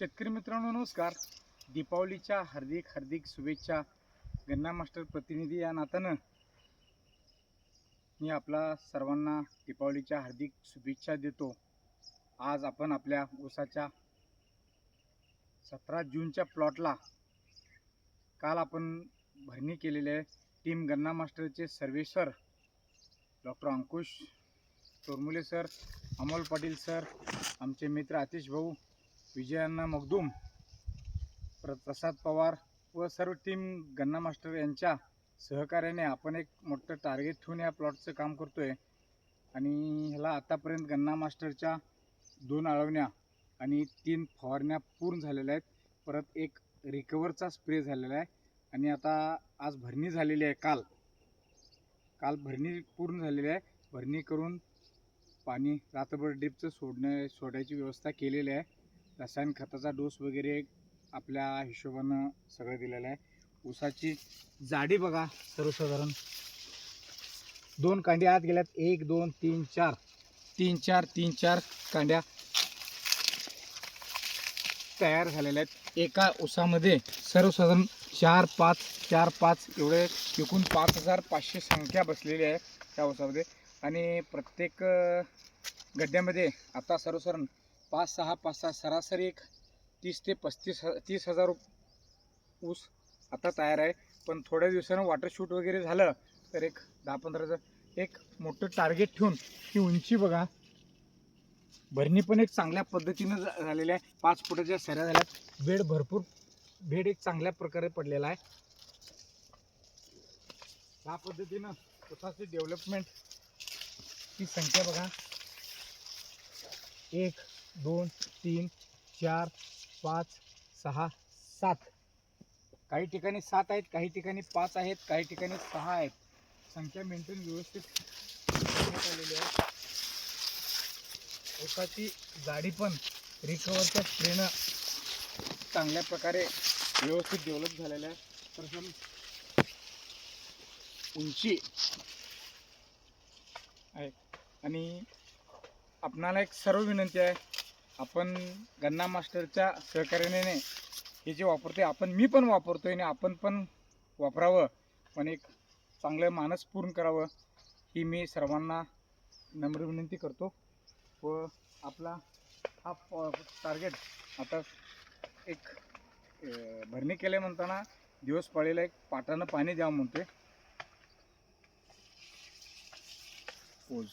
शेतकरी मित्रांनो नमस्कार. दीपावलीच्या हार्दिक हार्दिक शुभेच्छा. गन्ना मास्टर प्रतिनिधी या नात्यानं मी आपला सर्वांना दीपावलीच्या हार्दिक शुभेच्छा देतो. आज आपण आपल्या ऊसाच्या सतरा जूनच्या प्लॉटला काल आपण भरणी केलेली आहे. टीम गन्ना मास्टरचे सर्वेसर doctor Ankush Chormule sir Amol Patil sir आमचे मित्र आतिश भाऊ विजयांना मगदूम प्रसाद पवार व सर्व टीम गन्ना मास्टर यांच्या सहकार्याने आपण एक मोठं टार्गेट ठेवून या प्लॉटचं काम करतो आहे आणि ह्याला आतापर्यंत गन्ना मास्टरच्या दोन आळवण्या आणि तीन फवारण्या पूर्ण झालेल्या आहेत. परत एक रिकवरचा स्प्रे झालेला आहे. आणि आता आज भरणी झालेली आहे काल. काल भरणी पूर्ण झालेली आहे. भरणी करून पाणी रात्रभर ड्रिपचं सोडण्या सोडायची व्यवस्था केलेली आहे. रसायन खताचा डोस वगैरे आपल्या हिशोबानं सगळं दिलेलं आहे. ऊसाची जाडी बघा सर्वसाधारण दोन कांड्या आत गेल्यात. एक दोन तीन चार. तीन चार तीन चार कांड्या तयार झालेल्या आहेत. एका ऊसामध्ये सर्वसाधारण चार पाच चार पाच एवढे एकूण पाच हजार पाचशे संख्या बसलेली आहे त्या ऊसामध्ये. आणि प्रत्येक गड्ड्यामध्ये आता सर्वसाधारण पाच सहा पाच सहा सरासरी एक तीस ते पस्तीस ह तीस हजार ऊस आता तयार आहे. पण थोड्या दिवसानं वॉटर शूट वगैरे झालं तर एक दहा पंधरा हजार एक मोठं टार्गेट ठेवून ती उंची बघा. भरणी पण एक चांगल्या पद्धतीनं झालेली आहे. पाच फुटाच्या सऱ्या झाल्या. बेड भरपूर बेड एक चांगल्या प्रकारे पडलेला आहे. या पद्धतीनं ऊसाची डेव्हलपमेंट ही संख्या बघा. एक दोन तीन चार पाच सहा सात. काही ठिकाणी सात आहेत काही ठिकाणी पाच आहेत काही ठिकाणी सहा आहेत. संख्या मेंटेन व्यवस्थित करण्यात आलेली आहे. एकाची गाडी पण रिकवरच्या स्प्रेनं चांगल्या प्रकारे व्यवस्थित डेव्हलप झालेलं आहे. तर उंची आहे. आणि आपणाला एक सर्व विनंती आहे आपण गन्ना मास्टरच्या सहकार्याने हे जे वापरते आपण मी पण वापरतो आहे आणि आपण पण वापरावं. पण एक चांगलं मानस पूर्ण करावं ही मी सर्वांना नम्र विनंती करतो. व आपला हा टार्गेट आता एक भरणी केले म्हणताना दिवस पाळीला एक पाटानं पाणी द्यावं म्हणतोय. ओझ